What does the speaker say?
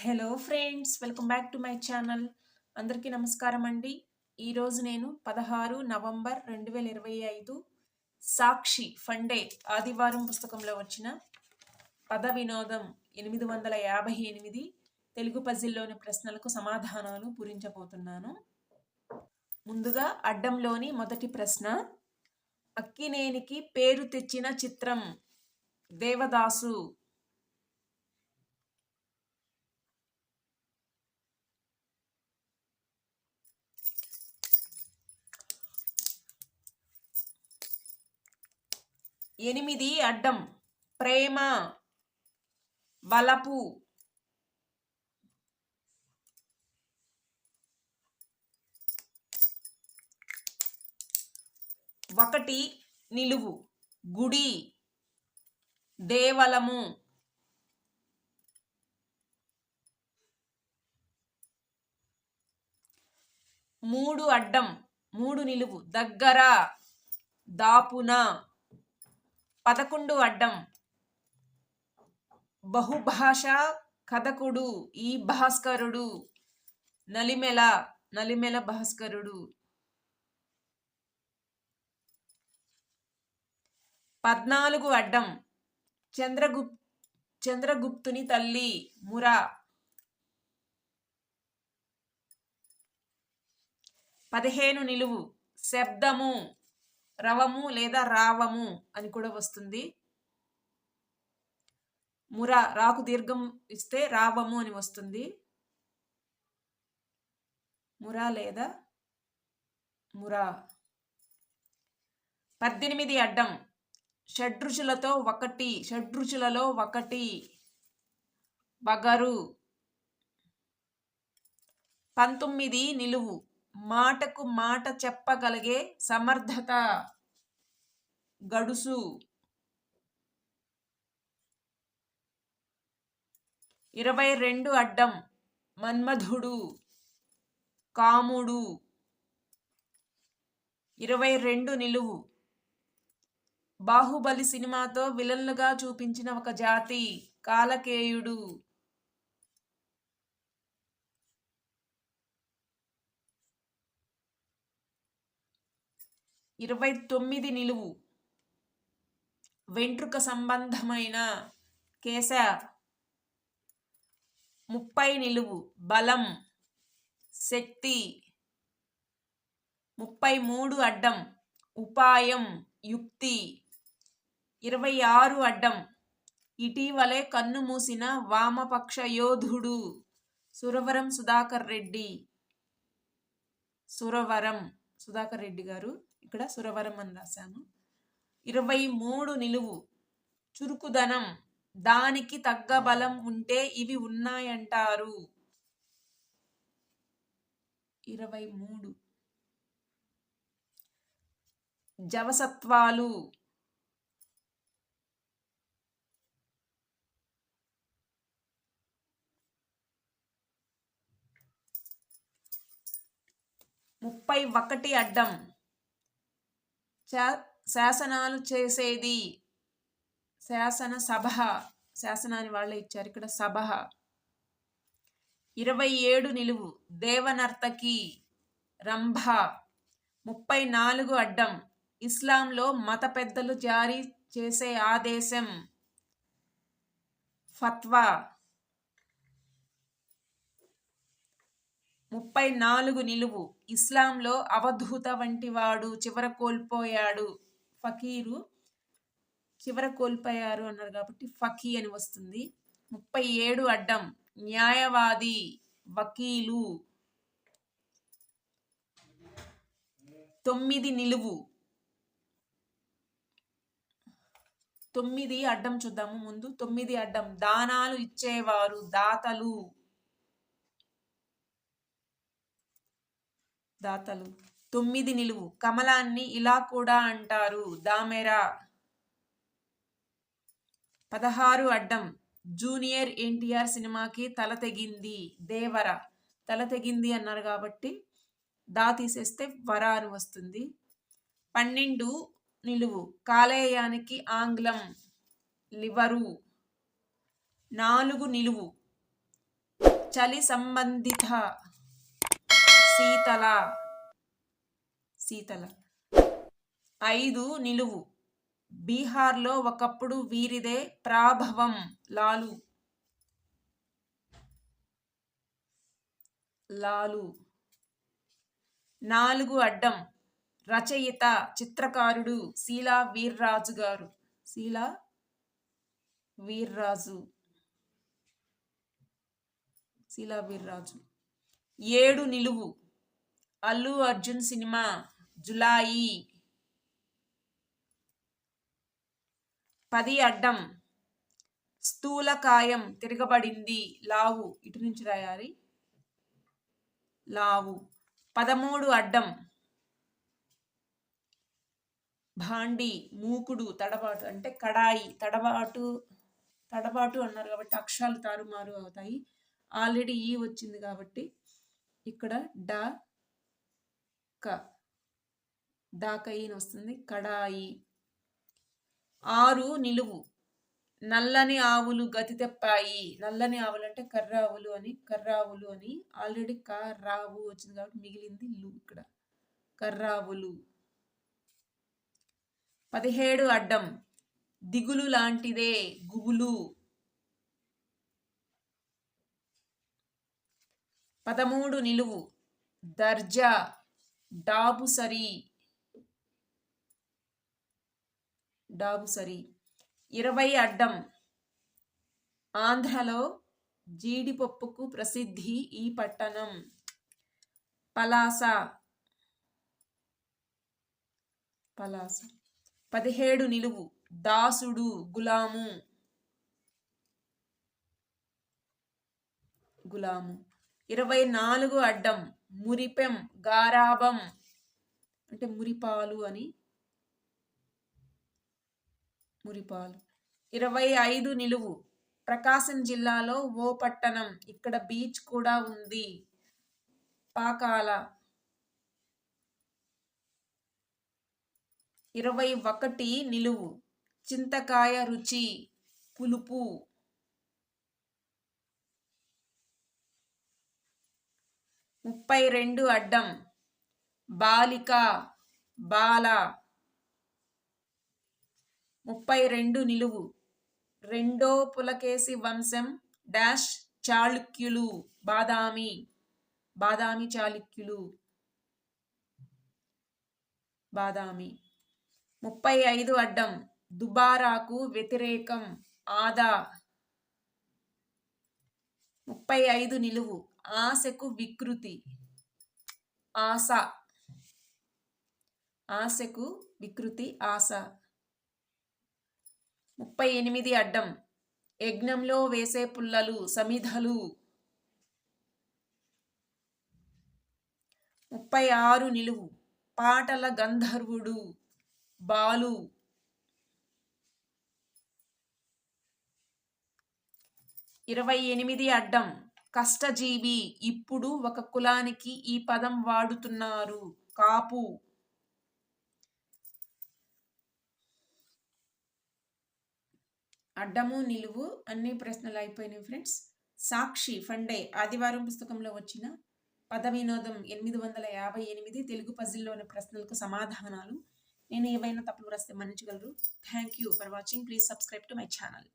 Hello friends welcome back to my channel. అందరికీ నమస్కారం అండి. ఈరోజు నేను పదహారు నవంబర్ రెండు వేల ఇరవై ఐదు సాక్షి ఫండే ఆదివారం పుస్తకంలో వచ్చిన పద వినోదం ఎనిమిది వందల యాభై ఎనిమిది తెలుగు పజిల్లోని ప్రశ్నలకు సమాధానాలు పూరించబోతున్నాను. ముందుగా అడ్డంలోని మొదటి ప్రశ్న అక్కినేనికి పేరు తెచ్చిన చిత్రం దేవదాసు ఎనిమిది అడ్డం. ప్రేమ వలపు. ఒకటి నిలువు. గుడి దేవలము. మూడు అడ్డం. మూడు నిలువు. దగ్గర దాపున. పదకొండు అడ్డం. బహుభాష కథకుడు ఈ భాస్కరుడు. నలిమెల నలిమెల భాస్కరుడు. పద్నాలుగు అడ్డం. చంద్రగుప్ చంద్రగుప్తుని తల్లి మురా. పదిహేను నిలువు. శబ్దము. రవము లేదా రావము అని కూడా వస్తుంది. ముర రాకు దీర్ఘం ఇస్తే రావము అని వస్తుంది. మురా లేదా మురా. పద్దెనిమిది అడ్డం. షడ్రుచులతో ఒకటి షడ్రుచులలో ఒకటి. బగరు. పంతొమ్మిది నిలువు. మాటకు మాట చెప్పగలిగే సమర్థత గడుసు. ఇరవై రెండు అడ్డం మన్మధుడు కాముడు. ఇరవై రెండు నిలువు. బాహుబలి సినిమాతో విలన్లుగా చూపించిన ఒక జాతి కాలకేయుడు. ఇరవై తొమ్మిది నిలువు. వెంట్రుక సంబంధమైన కేశ ముప్పై నిలువు. బలం శక్తి ముప్పై మూడు అడ్డం. ఉపాయం యుక్తి ఇరవై ఆరు అడ్డం. ఇటీవలే కన్ను మూసిన వామపక్ష యోధుడు సురవరం సుధాకర్ రెడ్డి. సురవరం సుధాకర్ రెడ్డి గారు ఇక్కడ సురవరం అని రాశాను. ఇరవై మూడు నిలువు. చురుకుదనం. దానికి తగ్గ బలం ఉంటే ఇవి ఉన్నాయంటారు. ఇరవై మూడు. జవసత్వాలు. ముప్పై ఒకటి అడ్డం. శాసనాలు చేసేది శాసన సభ. శాసనాన్ని వాళ్ళే ఇచ్చారు. ఇక్కడ సభ. ఇరవై ఏడు నిలువు. దేవనర్తకి రంభ. ముప్పై నాలుగు అడ్డం. ఇస్లాంలో మత పెద్దలు జారీ చేసే ఆదేశం. ఫత్వా. ముప్పై నాలుగు నిలువు. ఇస్లాంలో అవధూత వంటి వాడు చివర కోల్పోయాడు ఫకీరు చివర కోల్పోయారు అన్నారు కాబట్టి ఫకీ అని వస్తుంది. ముప్పై ఏడు అడ్డం. న్యాయవాది వకీలు. తొమ్మిది నిలువు. తొమ్మిది అడ్డం చూద్దాము ముందు. తొమ్మిది అడ్డం. దానాలు ఇచ్చేవారు దాతలు. దాతలు. తొమ్మిది నిలువు. కమలాన్ని ఇలా కూడా అంటారు దామెరా. పదహారు అడ్డం. జూనియర్ ఎన్టీఆర్ సినిమాకి తల తెగింది దేవర. తల తెగింది అన్నారు కాబట్టి దా తీసేస్తే వర అని వస్తుంది. పన్నెండు నిలువు. కాలేయానికి ఆంగ్లం లివరు. నాలుగు నిలువు. చలి సంబంధిత శీతల శీతల ఐదు నిలువు. బీహార్లో ఒకప్పుడు వీరిదే ప్రాభవం. లాలు. లాలు. నాలుగు అడ్డం. రచయిత చిత్రకారుడు శీలా వీర్రాజు గారు. శీలా వీర్రాజు. శీలా వీర్రాజు. ఏడు నిలువు. అల్లు అర్జున్ సినిమా జులాయి. పది అడ్డం. స్థూలకాయం తిరగబడింది. లావు. ఇటు నుంచి రాయాలి లావు. పదమూడు అడ్డం. భాండి మూకుడు తడబాటు అంటే కడాయి. తడబాటు తడబాటు అన్నారు కాబట్టి అక్షరాలు తారుమారు అవుతాయి. ఆల్రెడీ ఈ వచ్చింది కాబట్టి ఇక్కడ డా క దాకయిని వస్తుంది. కడాయి. ఆరు నిలువు. నల్లని ఆవులు గతి తెప్పాయి. నల్లని ఆవులు అంటే కర్రావులు అని కర్రావులు అని. ఆల్రెడీ కర్రావు వచ్చింది కాబట్టి మిగిలింది లు ఇక్కడ. కర్రావులు పదిహేడు అడ్డం. దిగులు లాంటిదే. గుబులు. పదమూడు నిలువు. దర్జా. డాబుసరి డాబుసరి ఇరవై అడ్డం. ఆంధ్రలో జీడిపప్పుకు ప్రసిద్ధి ఈ పట్టణం. పలాస. పలాస. పదిహేడు నిలువు. దాసుడు గులాము. గులాము. ఇరవై నాలుగు అడ్డం. మురిపెం గారాబం అంటే మురిపాలు అని. మురిపాలు. ఇరవై ఐదు నిలువు. ప్రకాశం జిల్లాలో ఓ పట్టణం. ఇక్కడ బీచ్ కూడా ఉంది. పాకాల. ఇరవై ఒకటి నిలువు. చింతకాయ రుచి పులుపు. ముప్పై రెండు అడ్డం. బాలిక బాల. ముప్పై రెండు నిలువు. రెండో పులకేసి వంశం డాష్ చాళుక్యులు. బాదామి. బాదామి చాళుక్యులు. బాదామి. ముప్పై ఐదు అడ్డం. దుబారాకు వ్యతిరేకం. ఆదా. ముప్పై ఐదు నిలువు. ఆశకు వికృతి. ఆశ. ఆశకు వికృతి ఆశ. ముప్పై ఎనిమిది అడ్డం. యజ్ఞంలో వేసే పుల్లలు సమిధలు. ముప్పై ఆరు నిలువు. పాటల గంధర్వుడు బాలు. ఇరవై ఎనిమిది అడ్డం. కష్టజీవి ఇప్పుడు ఒక కులానికి ఈ పదం వాడుతున్నారు. కాపు. అడ్డము నిలువు అన్ని ప్రశ్నలు అయిపోయినాయి ఫ్రెండ్స్. సాక్షి ఫండే ఆదివారం పుస్తకంలో వచ్చిన పద వినోదం ఎనిమిది వందల యాభై ఎనిమిది తెలుగు పజిల్లోని ప్రశ్నలకు సమాధానాలు. నేను ఏవైనా తప్పులు రాస్తే మన్నించగలరు? Thank you for watching please subscribe to my channel